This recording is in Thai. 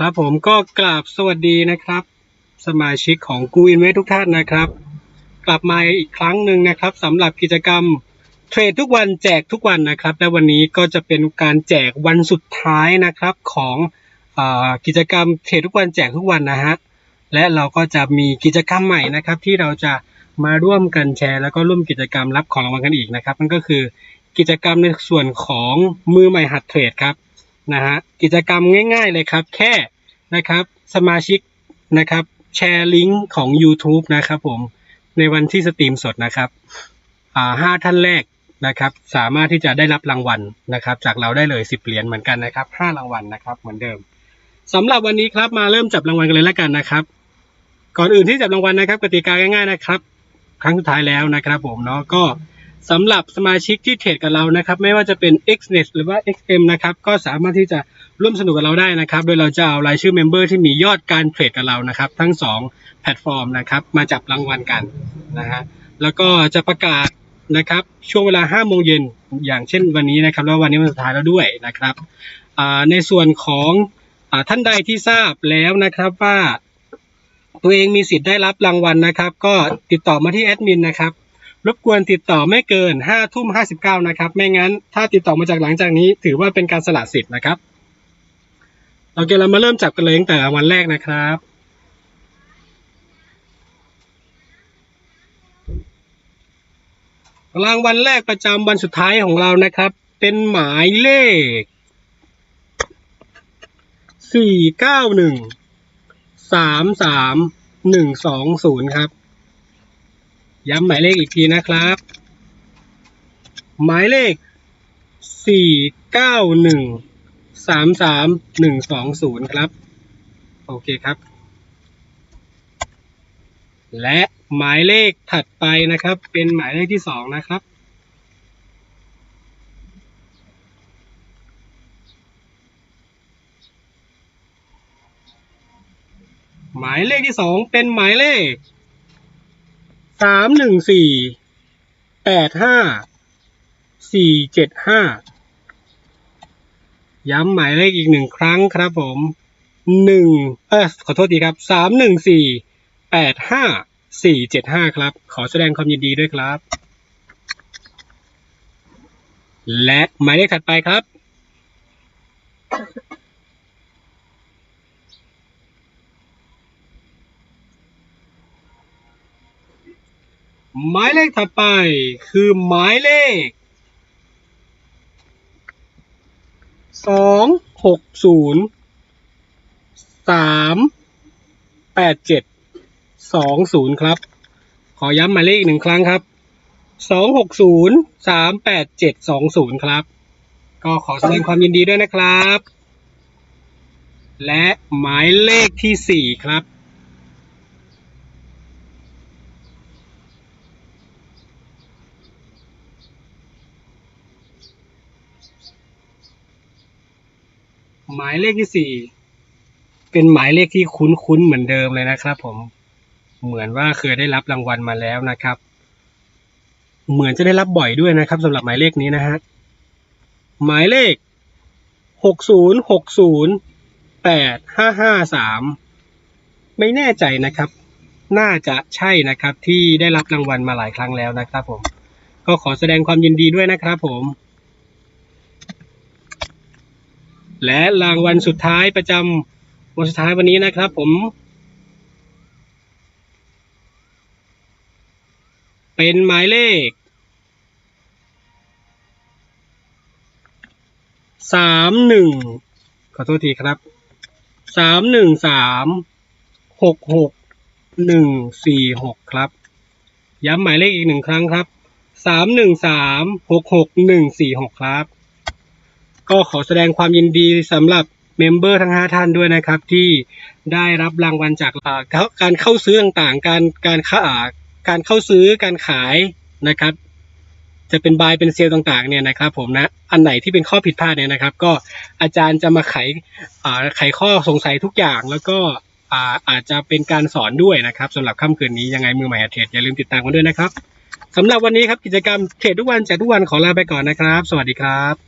ครับผมก็กราบสวัสดีนะครับ สมาชิกของกูอินเวทุกท่านนะครับ กลับมาอีกครั้งหนึ่งนะครับสำหรับกิจกรรมเทรดทุกวันแจกทุกวันนะครับ และวันนี้ก็จะเป็นการแจกวันสุดท้ายนะครับของอกิจกรรมเทรดทุกวันแจกทุกวันนะฮะและเราก็จะมีกิจกรรมใหม่นะครับ ที่เราจะมาร่วมกันแชร์ แล้วก็ร่วมกิจกรรมรับของรางวัลกันอีกนะครับนั่นก็คือกิจกรรมในส่วนของมือใหม่หัดเทรดครับ นะฮะกิจกรรมง่ายๆเลยครับ แค่นะครับสมาชิกนะครับแชร์ลิงก์ของ YouTube นะครับผมในวันที่สตรีมสดนะครับอ่าห้าท่านแรกนะครับ สามารถที่จะได้รับรางวัลนะครับ จากเราได้เลยสิบเหรียญเหมือนกันนะครับห้ารางวัลนะครับเหมือนเดิมสำหรับวันนี้ครับมาเริ่มจับรางวัลกันเลยแล้วกันนะครับ ก่อนอื่นที่จับรางวัลนะครับกติกาง่ายๆนะครับ ครั้งสุดท้ายแล้วนะครับ ผมเนาะก็ สำหรับสมาชิกที่เทรดกับเรานะครับ ไม่ว่าจะเป็น XNet หรือว่า XM นะครับ ก็สามารถที่จะร่วมสนุกกับเราได้นะครับ โดยเราจะเอารายชื่อเมมเบอร์ที่มียอดการเทรดกับเรานะครับ ทั้ง 2 แพลตฟอร์มนะครับ มาจับรางวัลกันนะฮะแล้วก็จะประกาศนะครับ ช่วงเวลา5โมงเย็นอย่างเช่นวันนี้นะครับ แล้ววันนี้วันสุดท้ายแล้วด้วยนะครับในส่วนของอท่านใดที่ทราบแล้วนะครับว่าตัวเองมีสิทธิ์ได้รับรางวัลนะครับ ก็ติดต่อมาที่แอดมินนะครับ รบกวนติดต่อไม่เกินห้าทุ่มห้าสิบเก้านะครับ ไม่งั้นถ้าติดต่อมาจากหลังจากนี้ถือว่าเป็นการสละสิทธิ์นะครับโอเคเรามาเริ่มจับกันเลยตั้งแต่วันแรกนะครับรางวัลแรกประจำวันสุดท้ายของเรานะครับ เป็นหมายเลขสี่เก้าหนึ่งสามสามหนึ่งสองศูนย์ครับ ย้ำหมายเลขอีกทีนะครับ หมายเลขสี่เก้าหนึ่งสามสามหนึ่งสองศูนย์ครับ โอเคครับ และหมายเลขถัดไปนะครับ เป็นหมายเลขที่สองนะครับ หมายเลขที่สองเป็นหมายเลข สามหนึ่งสี่แปดห้าสี่เจ็ดห้าย้ำหมายเลขอีกหนึ่งครั้งครับผมหนึ่งเออขอโทษทีครับสามหนึ่งสี่แปดห้าสี่เจ็ดห้าครับ ขอแสดงความยินดีด้วยครับ และหมายเลขถัดไปครับ หมายเลขถัดไปคือหมายเลขสองหกศูนย์สามแปดเจ็ดสองศูนย์ครับ ขอย้ำหมายเลขอีกหนึ่งครั้งครับสองหกศูนย์สามแปดเจ็ดสองศูนย์ครับ ก็ขอแสดงความยินดีด้วยนะครับ และหมายเลขที่สี่ครับ หมายเลขที่สี่เป็นหมายเลขที่คุ้นๆเหมือนเดิมเลยนะครับ ผมเหมือนว่าเคยได้รับรางวัลมาแล้วนะครับ เหมือนจะได้รับบ่อยด้วยนะครับสำหรับหมายเลขนี้นะฮะหมายเลขหกศูนย์หกศูนย์แปดห้าห้าสามไม่แน่ใจนะครับ น่าจะใช่นะครับที่ได้รับรางวัลมาหลายครั้งแล้วนะครับ ผม ก็ขอแสดงความยินดีด้วยนะครับ ผม และรางวัลสุดท้ายประจำวันสุดท้ายวันนี้นะครับ ผม เป็นหมายเลขสามหนึ่งขอโทษทีครับสามหนึ่งสามหกหกหนึ่งสี่หกครับ ย้ำหมายเลขอีกหนึ่งครั้งครับสามหนึ่งสามหกหกหนึ่งสี่หกครับ ก็ขอแสดงความยินดีสำหรับเมมเบอร์ทั้ง 5 ท่านด้วยนะครับ ที่ได้รับรางวัลจากการเข้าซื้อต่างๆ การการเข้าการเข้าซื้อการขายนะครับ จะเป็นบายเป็นเซลต่างๆเนี่ยนะครับ ผมนะอันไหนที่เป็นข้อผิดพลาดเนี่ยนะครับ ก็อาจารย์จะมาไขไขข้อสงสัยทุกอย่างแล้วก็อาอาจจะเป็นการสอนด้วยนะครับสำหรับค่ำคืนนี้ยังไงมือใหม่เทรดอย่าลืมติดตามกันด้วยนะครับสำหรับวันนี้ครับกิจกรรมเทรดทุกวันแจกทุกวันขอลาไปก่อนนะครับ สวัสดีครับ